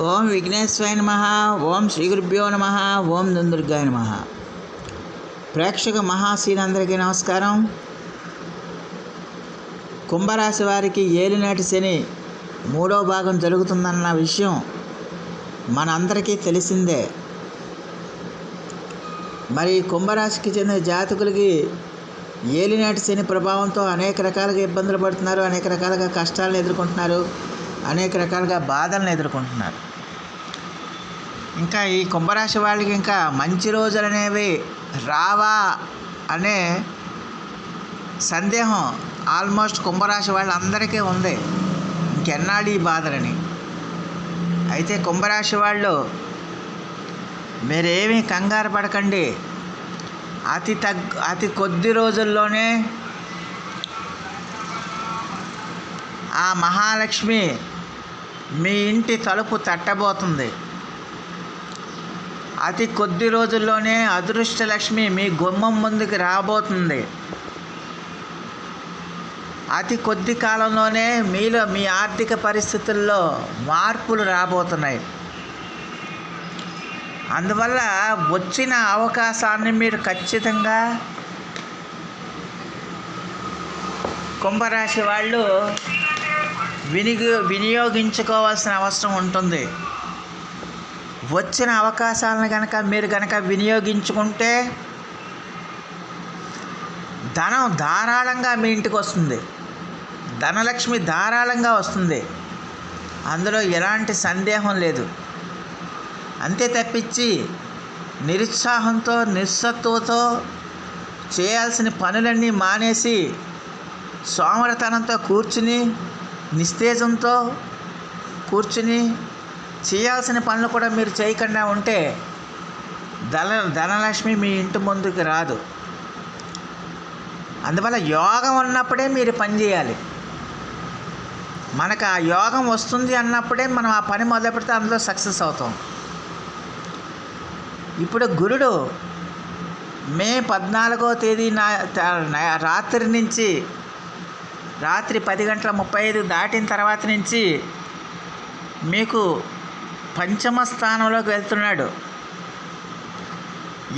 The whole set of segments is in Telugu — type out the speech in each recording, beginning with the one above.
ఓం విఘ్నేశ్వరాయ నమ ఓం శ్రీ గురుభ్యో నమ ఓం దుందుర్గాయ నమ. ప్రేక్షక మహాశీలందరికీ నమస్కారం. కుంభరాశి వారికి ఏలినాటి శని మూడో భాగం జరుగుతుందన్న విషయం మనందరికీ తెలిసిందే. మరి కుంభరాశికి చెందిన జాతకులకి ఏలినాటి శని ప్రభావంతో అనేక రకాలుగా ఇబ్బందులు పడుతున్నారు అనేక రకాలుగా కష్టాలను ఎదుర్కొంటున్నారు. అనేక రకాలుగా బాధలను ఎదుర్కొంటున్నారు. ఇంకా ఈ కుంభరాశి వాళ్ళకి ఇంకా మంచి రోజులు అనేవి రావా అనే సందేహం ఆల్మోస్ట్ కుంభరాశి వాళ్ళందరికీ ఉంది. ఇంకెన్నాడు ఈ బాధలని? అయితే కుంభరాశి వాళ్ళు మీరేమీ కంగారు పడకండి. అతి తగ్ అతి కొద్ది రోజుల్లోనే ఆ మహాలక్ష్మి మీ ఇంటి తలుపు తట్టబోతుంది. అతి కొద్ది రోజుల్లోనే అదృష్టలక్ష్మి మీ గుమ్మం ముందుకు రాబోతుంది. అతి కొద్ది కాలంలోనే మీలో మీ ఆర్థిక పరిస్థితుల్లో మార్పులు రాబోతున్నాయి. అందువల్ల వచ్చిన అవకాశాన్ని మీరు ఖచ్చితంగా కుంభరాశి వాళ్ళు వినియో వినియోగించుకోవాల్సిన అవసరం ఉంటుంది. వచ్చిన అవకాశాలను కనుక మీరు కనుక వినియోగించుకుంటే ధనం ధారాళంగా మీ ఇంటికి వస్తుంది. ధనలక్ష్మి ధారాళంగా వస్తుంది. అందులో ఎలాంటి సందేహం లేదు. అంతే తప్పించి నిరుత్సాహంతో నిస్సత్తువతో చేయాల్సిన పనులన్నీ మానేసి సోమరతనంతో కూర్చుని నిస్తేజంతో కూర్చుని చేయాల్సిన పనులు కూడా మీరు చేయకుండా ఉంటే ధన ధనలక్ష్మి మీ ఇంటి ముందుకు రాదు. అందువల్ల యోగం ఉన్నప్పుడే మీరు పని చేయాలి. మనకు ఆ యోగం వస్తుంది అన్నప్పుడే మనం ఆ పని మొదలు పెడితే అందులో సక్సెస్ అవుతాం. ఇప్పుడు గురుడు మే పద్నాలుగో తేదీ నా నా- రాత్రి నుంచి రాత్రి పది గంటల ముప్పై ఐదు దాటిన తర్వాత నుంచి మీకు పంచమ స్థానంలోకి వెళ్తున్నాడు.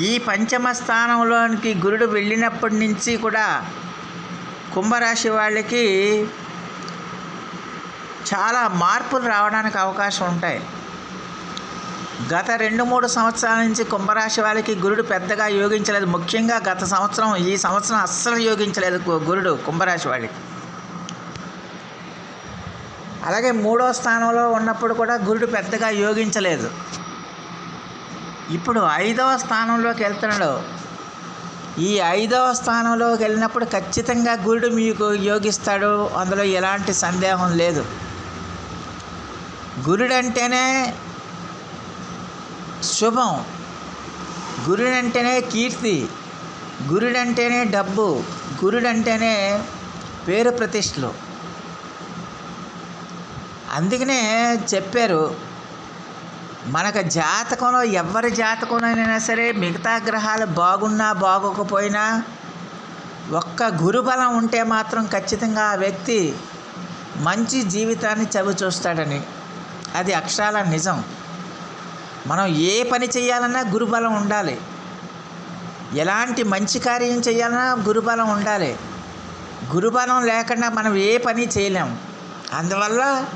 ఈ పంచమ స్థానంలోనికి గురుడు వెళ్ళినప్పటి నుంచి కూడా కుంభరాశి వాళ్ళకి చాలా మార్పులు రావడానికి అవకాశం ఉంటాయి. గత రెండు మూడు సంవత్సరాల నుంచి కుంభరాశి వాళ్ళకి గురుడు పెద్దగా యోగించలేదు. ముఖ్యంగా గత సంవత్సరం ఈ సంవత్సరం అస్సలు యోగించలేదు గురుడు కుంభరాశి వాళ్ళకి. అలాగే మూడో స్థానంలో ఉన్నప్పుడు కూడా గురుడు పెద్దగా యోగించలేదు. ఇప్పుడు ఐదవ స్థానంలోకి వెళ్తున్నాడు. ఈ ఐదవ స్థానంలోకి వెళ్ళినప్పుడు ఖచ్చితంగా గురుడు మీకు యోగిస్తాడు. అందులో ఎలాంటి సందేహం లేదు. గురుడు అంటేనే శుభం. గురుడు అంటేనే కీర్తి. గురుడంటేనే డబ్బు. గురుడంటేనే పేరు ప్రతిష్టలు. అందుకనే చెప్పారు మనకు జాతకంలో ఎవరి జాతకంలోనైనా సరే మిగతా గ్రహాలు బాగున్నా బాగోకపోయినా ఒక్క గురుబలం ఉంటే మాత్రం ఖచ్చితంగా ఆ వ్యక్తి మంచి జీవితాన్ని చవి చూస్తాడని. అది అక్షరాల నిజం. మనం ఏ పని చేయాలన్నా గురుబలం ఉండాలి. ఎలాంటి మంచి కార్యం చేయాలన్నా గురుబలం ఉండాలి. గురుబలం లేకుండా మనం ఏ పని చేయలేం. అందువల్ల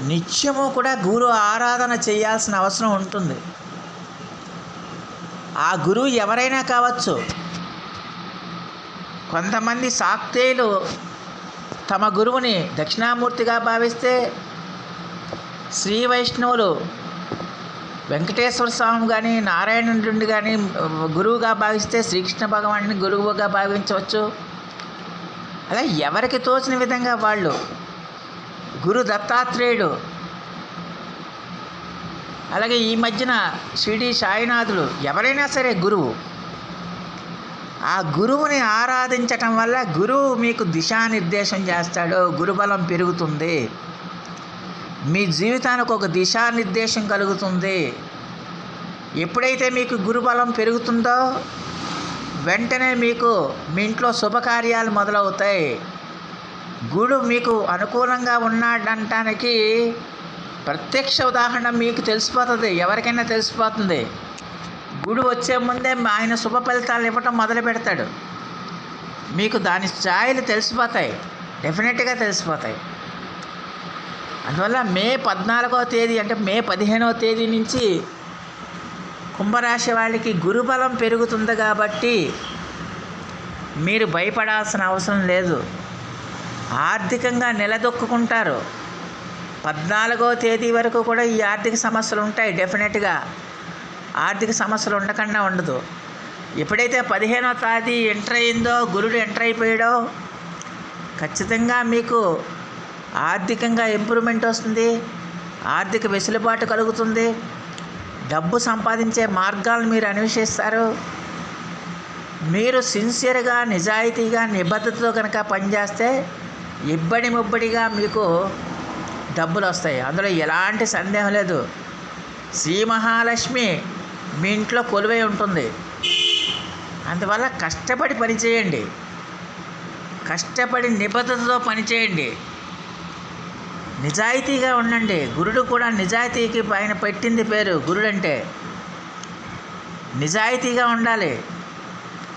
నిత్యము కూడా గురు ఆరాధన చేయాల్సిన అవసరం ఉంటుంది. ఆ గురువు ఎవరైనా కావచ్చు కొంతమంది శాక్తేయులు తమ గురువుని దక్షిణామూర్తిగా భావిస్తే శ్రీ వైష్ణవులు వెంకటేశ్వర స్వామి కానీ నారాయణుడి కానీ గురువుగా భావిస్తే శ్రీకృష్ణ భగవాన్ని గురువుగా భావించవచ్చు. అలా ఎవరికి తోచిన విధంగా వాళ్ళు గురు దత్తాత్రేయుడు. అలాగే ఈ మధ్యన షిడి సాయినాథుడు ఎవరైనా సరే గురువు. ఆ గురువుని ఆరాధించటం వల్ల గురువు మీకు దిశానిర్దేశం చేస్తాడు గురుబలం పెరుగుతుంది. మీ జీవితానికి ఒక దిశానిర్దేశం కలుగుతుంది. ఎప్పుడైతే మీకు గురుబలం పెరుగుతుందో వెంటనే మీకు మీ ఇంట్లో శుభకార్యాలు మొదలవుతాయి. గుడు మీకు అనుకూలంగా ఉన్నాడంటానికి ప్రత్యక్ష ఉదాహరణ మీకు తెలిసిపోతుంది. ఎవరికైనా తెలిసిపోతుంది. గుడి వచ్చే ముందే ఆయన శుభ ఫలితాలు ఇవ్వటం మొదలు పెడతాడు. మీకు దాని స్థాయిలు తెలిసిపోతాయి. డెఫినెట్గా తెలిసిపోతాయి. అందువల్ల మే పద్నాలుగో తేదీ అంటే మే పదిహేనవ తేదీ నుంచి కుంభరాశి వాళ్ళకి గురుబలం పెరుగుతుంది కాబట్టి మీరు భయపడాల్సిన అవసరం లేదు. ఆర్థికంగా నిలదొక్కుంటారు పద్నాలుగో తేదీ వరకు కూడా ఈ ఆర్థిక సమస్యలు ఉంటాయి డెఫినెట్గా. ఆర్థిక సమస్యలు ఉండకుండా ఉండదు. ఎప్పుడైతే పదిహేనో తేదీ ఎంటర్ అయిందో గురుడు ఎంటర్ అయిపోయాడో ఖచ్చితంగా మీకు ఆర్థికంగా ఇంప్రూవ్మెంట్ వస్తుంది ఆర్థిక వెసులుబాటు కలుగుతుంది డబ్బు సంపాదించే మార్గాలను మీరు అన్వేషిస్తారు. మీరు సిన్సియర్గా నిజాయితీగా నిబద్ధతతో కనుక పనిచేస్తే ఇబ్బడి ముబ్బడిగా మీకు డబ్బులు వస్తాయి. అందులో ఎలాంటి సందేహం లేదు. శ్రీ మహాలక్ష్మి మీ ఇంట్లో కొలువై ఉంటుంది. అందువల్ల కష్టపడి పనిచేయండి కష్టపడి నిబద్ధతతో పనిచేయండి నిజాయితీగా ఉండండి. గురుడు కూడా నిజాయితీకి పైన పెట్టింది పేరు గురుడు అంటే నిజాయితీగా ఉండాలి.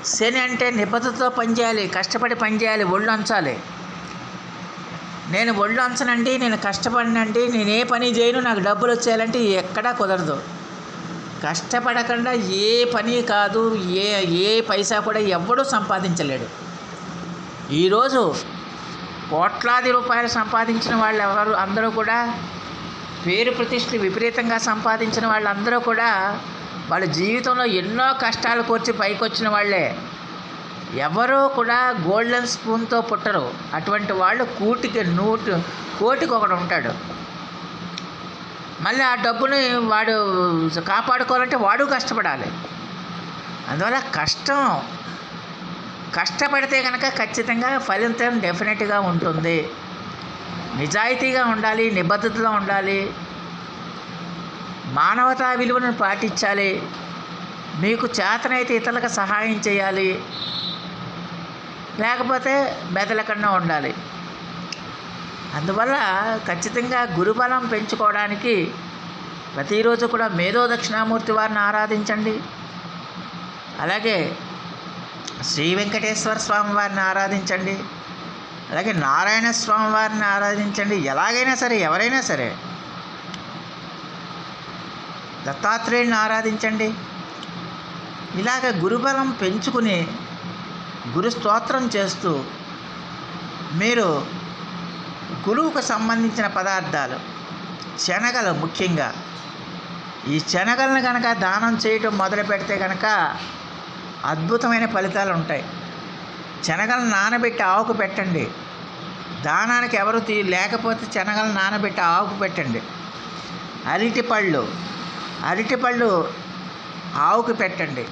శని అంటే నిబద్ధతతో పనిచేయాలి కష్టపడి పనిచేయాలి ఒళ్ళు అంచాలి. నేను ఒళ్ళు అంచనండి నేను కష్టపడినండి నేను ఏ పని చేయను నాకు డబ్బులు వచ్చేయాలంటే ఎక్కడా కుదరదు. కష్టపడకుండా ఏ పని కాదు ఏ ఏ పైసా కూడా ఎవడూ సంపాదించలేడు. ఈరోజు కోట్లాది రూపాయలు సంపాదించిన వాళ్ళు ఎవరు అందరూ కూడా పేరు ప్రతిష్టలు విపరీతంగా సంపాదించిన వాళ్ళందరూ కూడా వాళ్ళ జీవితంలో ఎన్నో కష్టాలు కోర్చి పైకొచ్చిన వాళ్ళే. ఎవరో కూడా గోల్డెన్ స్పూన్తో పుట్టరు. అటువంటి వాళ్ళు కూటికి నూటు కోటికి ఒకడు ఉంటాడు. మళ్ళీ ఆ డబ్బుని వాడు కాపాడుకోవాలంటే వాడు కష్టపడాలి. అందువల్ల కష్టం కష్టపడితే కనుక ఖచ్చితంగా ఫలితం డెఫినెట్గా ఉంటుంది. నిజాయితీగా ఉండాలి నిబద్ధతగా ఉండాలి. మానవతా విలువను పాటించాలి. మీకు చేతనైతే ఇతరులకు సహాయం చేయాలి. లేకపోతే బెదలకుండా ఉండాలి. అందువల్ల ఖచ్చితంగా గురుబలం పెంచుకోవడానికి ప్రతిరోజు కూడా మేధో దక్షిణామూర్తి వారిని ఆరాధించండి. అలాగే శ్రీ వెంకటేశ్వర స్వామి వారిని ఆరాధించండి. అలాగే నారాయణ స్వామి వారిని ఆరాధించండి. ఎలాగైనా సరే ఎవరైనా సరే దత్తాత్రేయుని ఆరాధించండి. ఇలాగ గురుబలం పెంచుకుని గురు స్తోత్రం చేస్తూ మీరు గురువుకు సంబంధించిన పదార్థాలు శనగలు ముఖ్యంగా. ఈ శనగలను కనుక దానం చేయటం మొదలు పెడితే కనుక అద్భుతమైన ఫలితాలు ఉంటాయి. శనగలను నానబెట్టి ఆవుకు పెట్టండి. దానానికి ఎవరు తీ లేకపోతే శనగలు నానబెట్టి ఆవుకు పెట్టండి. అరటిపళ్ళు అరటిపళ్ళు ఆవుకు పెట్టండి.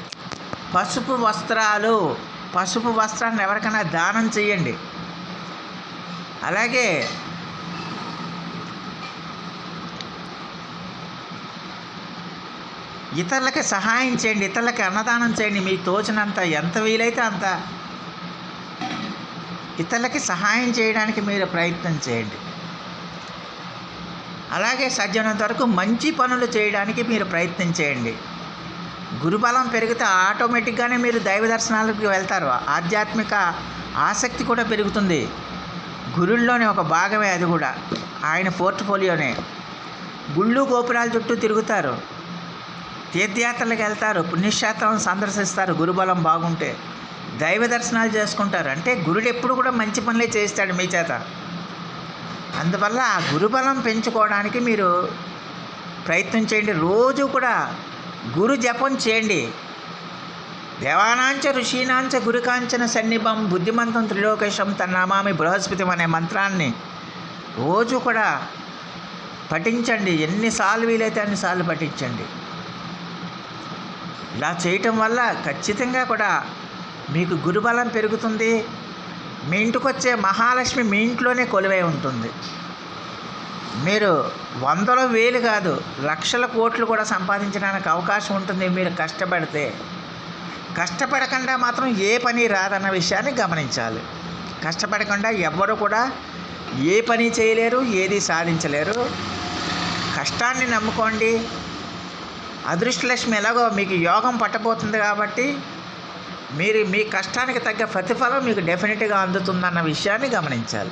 పసుపు వస్త్రాలు పసుపు వస్త్రాన్ని ఎవరికైనా దానం చేయండి అలాగే ఇతరులకి సహాయం చేయండి ఇతరులకి అన్నదానం చేయండి. మీకు తోచినంత ఎంత వీలైతే అంత ఇతరులకి సహాయం చేయడానికి మీరు ప్రయత్నం చేయండి. అలాగే సాధ్యమైనంత వరకు మంచి పనులు చేయడానికి మీరు ప్రయత్నం చేయండి. గురుబలం పెరిగితే ఆటోమేటిక్గానే మీరు దైవ దర్శనాలకు వెళ్తారు. ఆధ్యాత్మిక ఆసక్తి కూడా పెరుగుతుంది. గురుల్లోనే ఒక భాగమే అది కూడా. ఆయన పోర్ట్ఫోలియోనే. గుళ్ళు గోపురాల చుట్టూ తిరుగుతారు. తీర్థయాత్రలకు వెళ్తారు. పుణ్యక్షేత్రం సందర్శిస్తారు. గురుబలం బాగుంటే దైవ దర్శనాలు చేసుకుంటారు. అంటే గురుడు ఎప్పుడు కూడా మంచి పనులే చేస్తాడు మీ చేత. అందువల్ల ఆ గురుబలం పెంచుకోవడానికి మీరు ప్రయత్నం చేయండి. రోజు కూడా గురు జపం చేయండి. దేవానాంచ ఋషీనాంచ గురుకాంచన సన్నిభం బుద్ధిమంతం త్రిలోకేశం తన్నామామి బృహస్పతి అనే మంత్రాన్ని రోజు కూడా పఠించండి. ఎన్నిసార్లు వీలైతే అన్నిసార్లు పఠించండి. ఇలా చేయటం వల్ల ఖచ్చితంగా కూడా మీకు గురుబలం పెరుగుతుంది. మీ ఇంటికి వచ్చే మహాలక్ష్మి మీ ఇంట్లోనే కొలువై ఉంటుంది. మీరు వందల వేలు కాదు లక్షల కోట్లు కూడా సంపాదించడానికి అవకాశం ఉంటుంది మీరు కష్టపడితే. కష్టపడకుండా మాత్రం ఏ పని రాదన్న విషయాన్ని గమనించాలి. కష్టపడకుండా ఎవ్వరు కూడా ఏ పని చేయలేరు ఏది సాధించలేరు. కష్టాన్ని నమ్ముకోండి. అదృష్టలక్ష్మి ఎలాగో మీకు యోగం పట్టబోతుంది కాబట్టి మీరు మీ కష్టానికి తగ్గ ప్రతిఫలం మీకు డెఫినెట్గా అందుతుందన్న విషయాన్ని గమనించాలి.